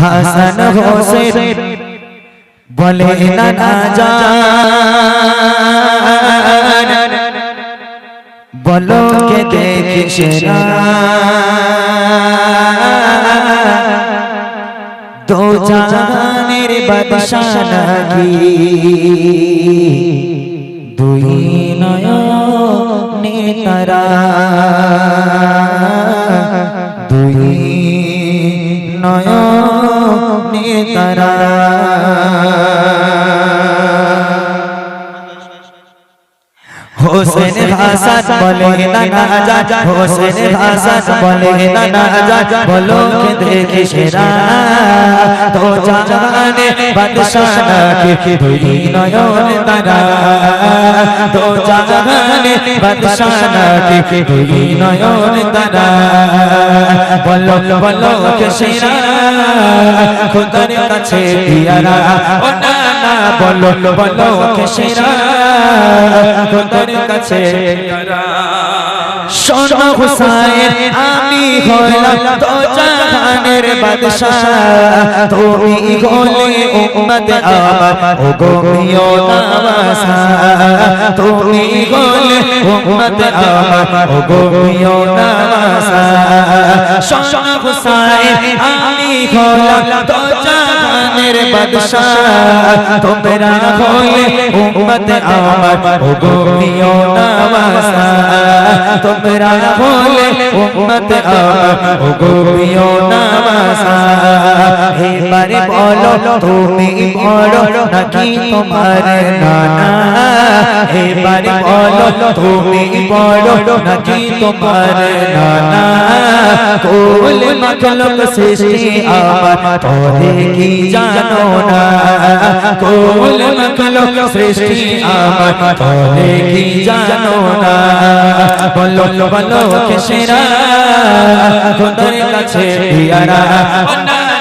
হাসান হোসেন বলে না না জান। বলো কে দেখিস না? দো জাহানের বাদশাহ নাকি? দুই নয়নে তারা দুই নয়নে তারা। হোসেন হাসান বলে না না হোসেন হাসান বলে না না বলো কে দেখি সেরা? তো জানে বাদশাহ নাকি দুই নয়ন তারা। তো জানে বাদশাহ নাকি দুই নয়ন তারা। বলো বলো কে সেরা? খুদার কাছে দিয়ারা ও না না, বলো বলো কে সেরা? খুদার কাছে শোনো হুসাইন, আমি হলাম বাদশাহ তুমি হলে উম্মত আমার ও গো প্রিয় নামাসা তুমি হলে উম্মত আমার ও গো প্রিয় নামাসা শোনো হুসাইন আমি হলাম তো জাহানের বাদশাহ। তোমরা হলে উম্মত আমার ও গো নামাসা তোমরা বলে উম্মত ও গো প্রিয় নামাজা। এবারে বলো, তুমি বলো নাকি তোমার নানা? এবারে বলো, তুমি বলো নাকি তোমার নানা? কোল মখলুক সৃষ্টি আমার তোরে কি জানো না? কোল মখলুক সৃষ্টি আমার তোরে কি জানো না? বলো বলো কে সেরা কাছে না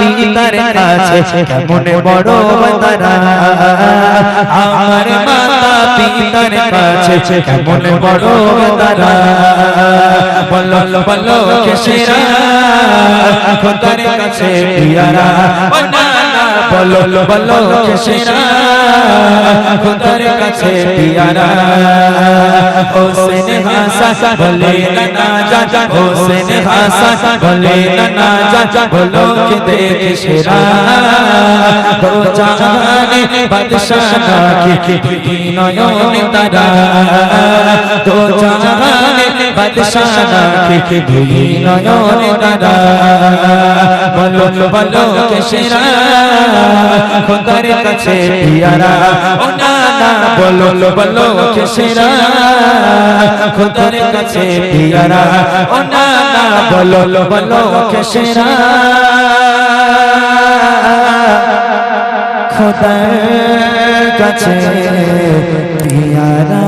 পিতার কাছে, কেমন বড় তারা আমার মাতা পিতার কাছে, কেমন বড় তারা বলো বলো কে সেরা খোদার কাছে পিয়ারা। বলো বলো কে খোদার কাছে পিয়ারা। হোসেন হাসান বলে না যা হোসেন হাসান বলে না যা বলো কে দেখে সেরা। দো জাহানে বাদশাহ বলো বলো কে খোদার কাছে পিয়ারা। ও না না বলো বলো কে সেরা? খোদার কাছে পিয়ারা। ও না না বলো বলো কে সেরা? খোদার কাছে পিয়ারা।